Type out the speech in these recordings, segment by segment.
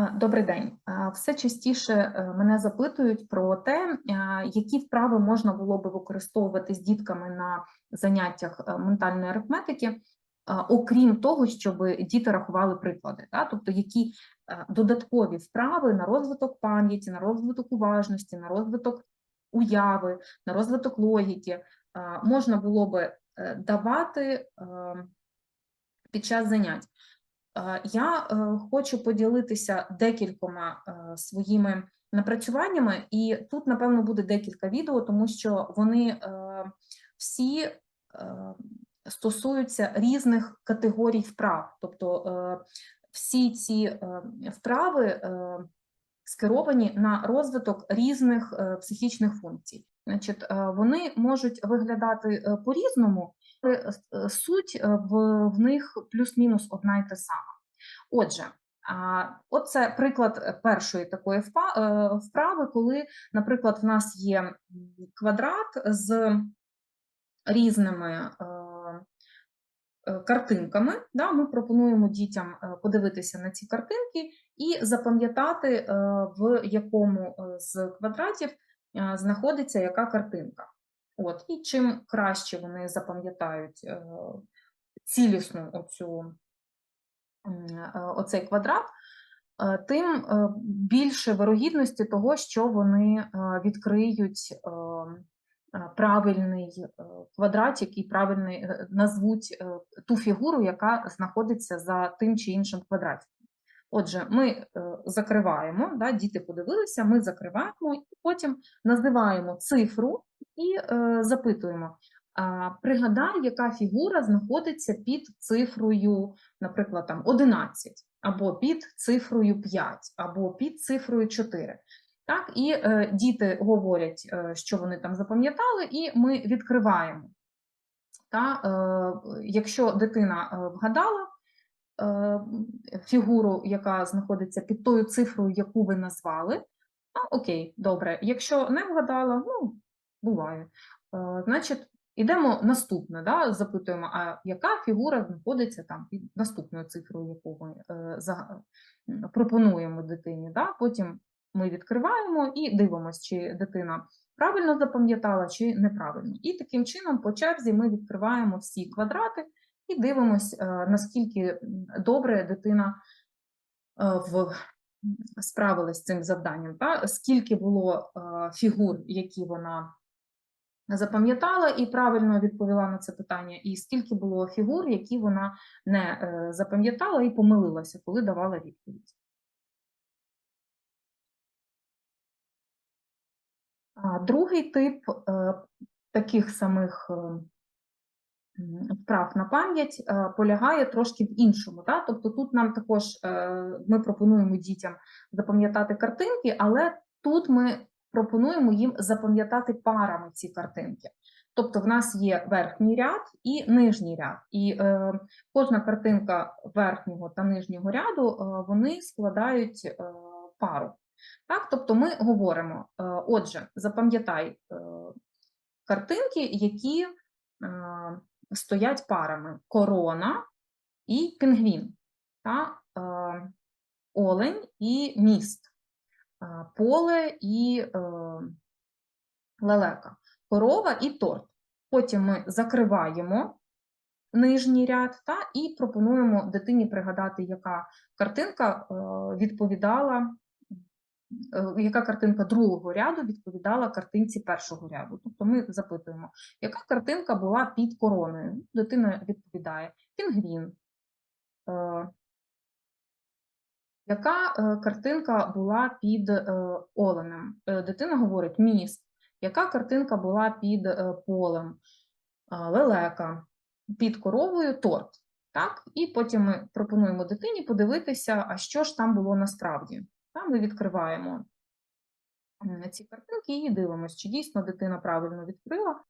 Добрий день. Все частіше е, мене запитують про те, які вправи можна було би використовувати з дітками на заняттях е, ментальної арифметики, окрім того, щоб діти рахували приклади, тобто які е, додаткові вправи на розвиток пам'яті, на розвиток уважності, на розвиток уяви, на розвиток логіки можна було би давати під час занять. Я е, хочу поділитися декількома е, своїми напрацюваннями, і тут, напевно, буде декілька відео, тому що вони е, всі стосуються різних категорій вправ, тобто всі ці вправи скеровані на розвиток різних психічних функцій. Значить, Вони можуть виглядати по-різному, суть в, в них плюс-мінус одна і та сама. Отже, Оце приклад першої такої вправи, коли, наприклад, в нас є квадрат з різними картинками. Да, Ми пропонуємо дітям подивитися на ці картинки і запам'ятати, в якому з квадратів знаходиться яка картинка. От, І чим краще вони запам'ятають цілісну оцю Е, оцей квадрат, е, тим е, більше вирогідності того, що вони відкриють правильний квадратик і правильний назвуть ту фігуру, яка знаходиться за тим чи іншим квадратом. Отже, ми закриваємо, да, діти подивилися, ми закриваємо, і потім називаємо цифру і запитуємо, Пригадай, яка фігура знаходиться під цифрою, наприклад, там 11, або під цифрою 5, або під цифрою 4. Так, І е, діти говорять, е, що вони там запам'ятали, і ми відкриваємо. Та, е, Якщо дитина е, вгадала е, фігуру, яка знаходиться під тою цифрою, яку ви назвали, а, окей, добре. Якщо не вгадала, ну, буває. Е, значить, Ідемо наступне, да, запитуємо, а яка фігура знаходиться там під наступною цифрою, яку ми е, пропонуємо дитині. Да? Потім ми відкриваємо і дивимося, чи дитина правильно запам'ятала, чи неправильно. І таким чином, по черзі, ми відкриваємо всі квадрати і дивимося, е, наскільки добре дитина в, справилась з цим завданням, да? скільки було фігур, які вона запам'ятала і правильно відповіла на це питання, і скільки було фігур, які вона не е, запам'ятала і помилилася, коли давала відповідь. Другий тип е, таких самих е, вправ на пам'ять полягає трошки в іншому. Да? Тобто тут нам також ми пропонуємо дітям запам'ятати картинки, але тут ми пропонуємо їм запам'ятати парами ці картинки. Тобто в нас є верхній ряд і нижній ряд, і е, кожна картинка верхнього та нижнього ряду е, вони складають е, пару. Так? Тобто ми говоримо: е, отже, запам'ятай е, картинки, які е, стоять парами: корона і пінгвін, та, е, олень і міст поле і е, лелека, корова і торт. Потім ми закриваємо нижній ряд та, і пропонуємо дитині пригадати, яка картинка е, відповідала, е, яка картинка другого ряду відповідала картинці першого ряду. Тобто ми запитуємо, яка картинка була під короною. Дитина відповідає: пінгвін, яка е, картинка була під е, оленем? Е, дитина говорить міст. Яка картинка була під полем? Лелека, під коровою торт. Так? І потім ми пропонуємо дитині подивитися, а що ж там було насправді. Там ми відкриваємо ці картинки і дивимося, чи дійсно дитина правильно відкрила.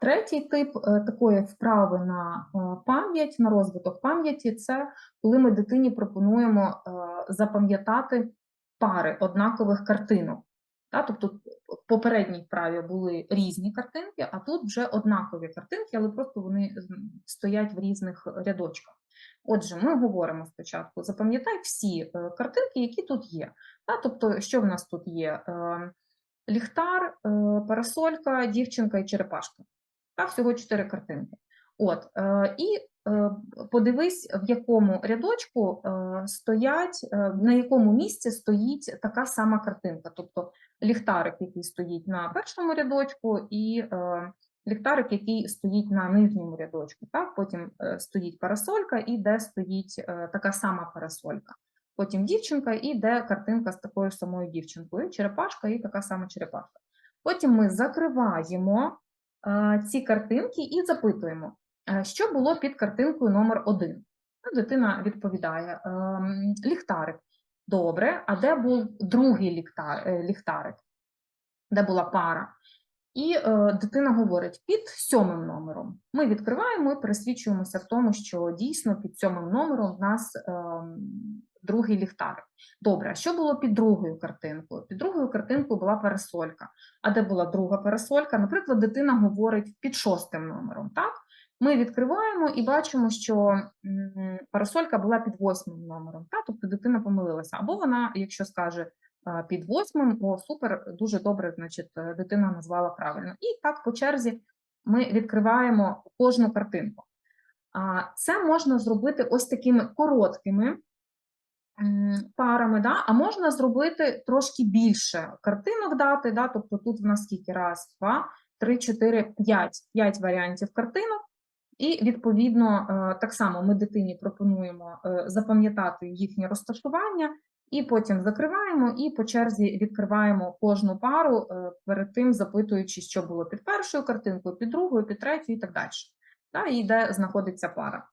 Третій тип е, такої вправи на е, пам'ять, на розвиток пам'яті це коли ми дитині пропонуємо е, запам'ятати пари однакових картинок. Тобто в попередній вправі були різні картинки, а тут вже однакові картинки, але просто вони стоять в різних рядочках. Отже, ми говоримо спочатку: запам'ятай всі картинки, які тут є. Тобто, що в нас тут є? Ліхтар, е, парасолька, дівчинка і черепашка. Та, всього чотири картинки. От, е, і е, подивись, в якому рядочку стоять, на якому місці стоїть така сама картинка. Тобто ліхтарик, який стоїть на першому рядочку, і ліхтарик, який стоїть на нижньому рядочку. Так? Потім стоїть парасолька, і де стоїть така сама парасолька. Потім дівчинка, і де картинка з такою самою дівчинкою, черепашка і така сама черепашка. Потім ми закриваємо е, ці картинки і запитуємо, е, що було під картинкою номер 1 Ну, Дитина відповідає: ем, ліхтарик. Добре, а де був другий ліхтар, е, ліхтарик? Де була пара? І е, дитина говорить під сьомим номером. Ми відкриваємо і пересвідчуємося в тому, що дійсно під сьомим номером в нас е, другий ліхтарик. Добре, а що було під другою картинкою? Під другою картинкою була парасолька. А де була друга парасолька? Наприклад, дитина говорить під шостим номером. Так? Ми відкриваємо і бачимо, що парасолька була під восьмим номером. Так? Тобто дитина помилилася. Або вона, якщо скаже під восьмим, о, супер, дуже добре, значить, е, дитина назвала правильно. І так по черзі ми відкриваємо кожну картинку. Це можна зробити ось такими короткими парами, да? а можна зробити трошки більше картинок дати. Да? Тобто тут в нас скільки? Раз, два, три, чотири, п'ять. П'ять варіантів картинок. І відповідно е, так само ми дитині пропонуємо е, запам'ятати їхнє розташування, і потім закриваємо, і по черзі відкриваємо кожну пару, е, перед тим запитуючи, що було під першою картинкою, під другою, під третьою і так далі. Та, і де знаходиться пара.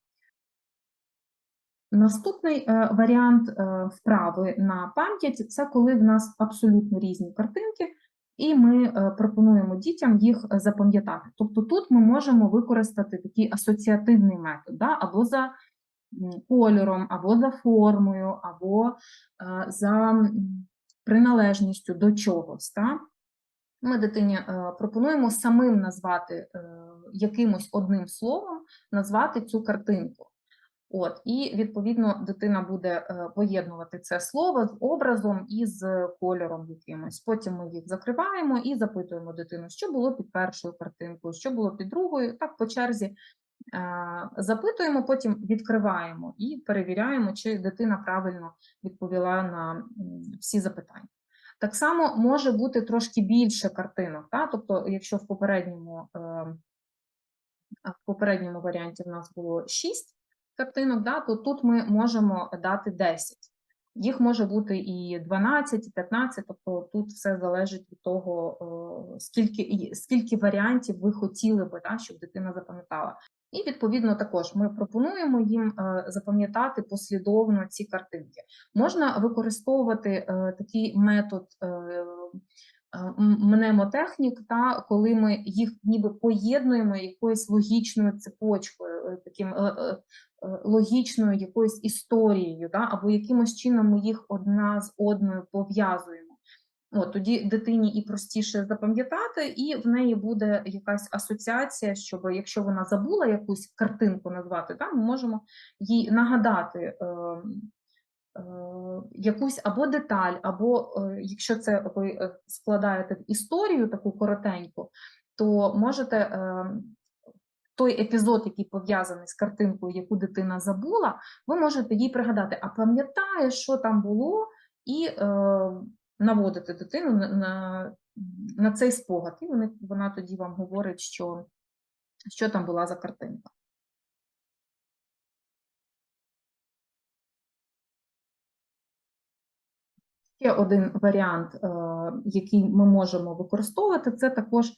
Наступний е, варіант е, вправи на пам'ять це коли в нас абсолютно різні картинки, і ми пропонуємо дітям їх запам'ятати. Тобто тут ми можемо використати такий асоціативний метод, да? або за кольором, або за формою, або е, за приналежністю до чогось. Да? Ми дитині е, пропонуємо самим назвати е, якимось одним словом, назвати цю картинку. От, і відповідно дитина буде поєднувати це слово з образом і з кольором якимось. Потім ми їх закриваємо і запитуємо дитину, що було під першою картинкою, що було під другою. Так по черзі запитуємо, потім відкриваємо і перевіряємо, чи дитина правильно відповіла на всі запитання. Так само може бути трошки більше картинок. Та? Тобто, якщо в попередньому, е, в попередньому варіанті в нас було 6 картинок, да, то тут ми можемо дати 10. Їх може бути і 12, і 15, тобто тут все залежить від того, е, скільки, скільки варіантів ви хотіли би, да, щоб дитина запам'ятала. І відповідно також ми пропонуємо їм е, запам'ятати послідовно ці картинки. Можна використовувати е, такий метод е, мнемотехнік, та коли ми їх ніби поєднуємо якоюсь логічною цепочкою, таким логічною якоюсь історією, да, або якимось чином ми їх одна з одною пов'язуємо. От, тоді дитині і простіше запам'ятати, і в неї буде якась асоціація, щоб якщо вона забула якусь картинку назвати, да, ми можемо їй нагадати е, е, якусь або деталь, або е, якщо це ви е, складаєте в історію таку коротеньку, то можете той епізод, який пов'язаний з картинкою, яку дитина забула, ви можете їй пригадати, а пам'ятаєш, що там було, і наводити дитину на, на, цей спогад. І вони, вона тоді вам говорить, що, що там була за картинка. Ще один варіант, е, який ми можемо використовувати, це також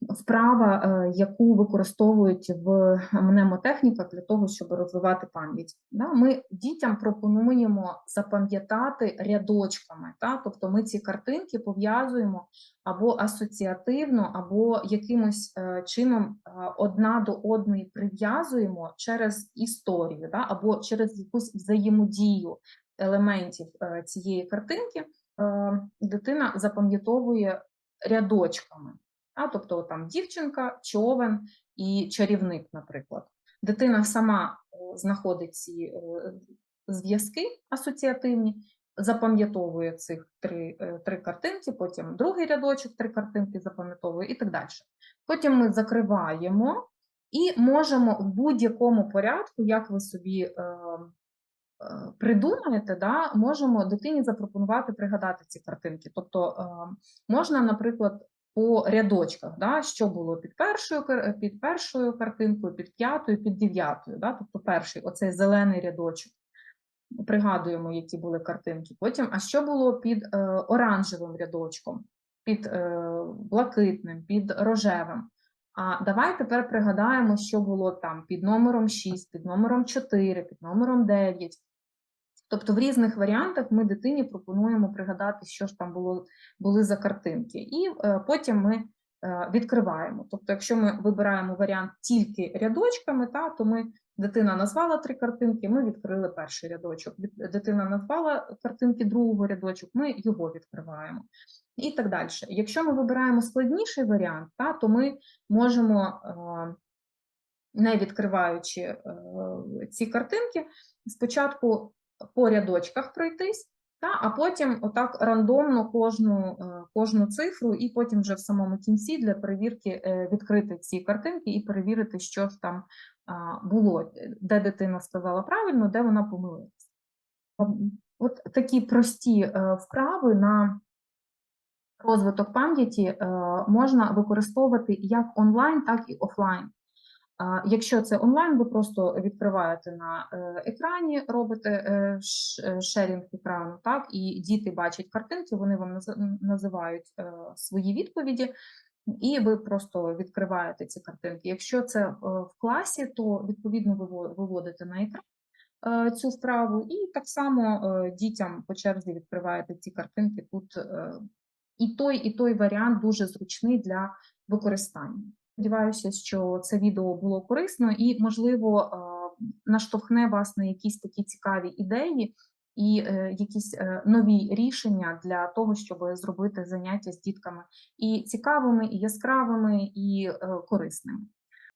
вправа, е, яку використовують в мнемотехніках для того, щоб розвивати пам'ять. Ми дітям пропонуємо запам'ятати рядочками, тобто ми ці картинки пов'язуємо або асоціативно, або якимось е, чином е, одна до одної прив'язуємо через історію, або через якусь взаємодію елементів е, цієї картинки. е, Дитина запам'ятовує рядочками. А, тобто там дівчинка, човен і чарівник, наприклад. Дитина сама е, знаходить ці е, зв'язки асоціативні, запам'ятовує цих три, е, три картинки, потім другий рядочок, три картинки запам'ятовує і так далі. Потім ми закриваємо і можемо в будь-якому порядку, як ви собі е, е, придумаєте, да, можемо дитині запропонувати пригадати ці картинки. Тобто е, можна, наприклад, по рядочках, да, що було під першою, під першою картинкою, під п'ятою, під дев'ятою. Да, тобто перший, оцей зелений рядочок. Пригадуємо, які були картинки. Потім, а що було під е, оранжевим рядочком, під е, блакитним, під рожевим. А давай тепер пригадаємо, що було там під номером 6, під номером 4, під номером 9. Тобто в різних варіантах ми дитині пропонуємо пригадати, що ж там було, були за картинки. І е, потім ми е, відкриваємо. Тобто, якщо ми вибираємо варіант тільки рядочками, та, то ми дитина назвала три картинки, ми відкрили перший рядочок. Дитина назвала картинки другого рядочок, ми його відкриваємо. І так далі. Якщо ми вибираємо складніший варіант, та, то ми можемо, е, не відкриваючи е, ці картинки, спочатку по рядочках пройтись, та, а потім отак рандомно кожну, е, кожну цифру, і потім вже в самому кінці для перевірки е, відкрити ці картинки і перевірити, що ж там було, де дитина сказала правильно, де вона помилилась. Ем, От такі прості е, вправи на розвиток пам'яті е, можна використовувати як онлайн, так і офлайн. Якщо це онлайн, ви просто відкриваєте на е, екрані, робите е, е, шерінг екрану, так, і діти бачать картинки, вони вам називають свої відповіді, і ви просто відкриваєте ці картинки. Якщо це в класі, то відповідно ви виводите на екран цю вправу, і так само дітям по черзі відкриваєте ці картинки тут. І той, і той варіант дуже зручний для використання. Сподіваюся, що це відео було корисно і, можливо, е, наштовхне вас на якісь такі цікаві ідеї і е, якісь е, нові рішення для того, щоб зробити заняття з дітками і цікавими, і яскравими, і корисними.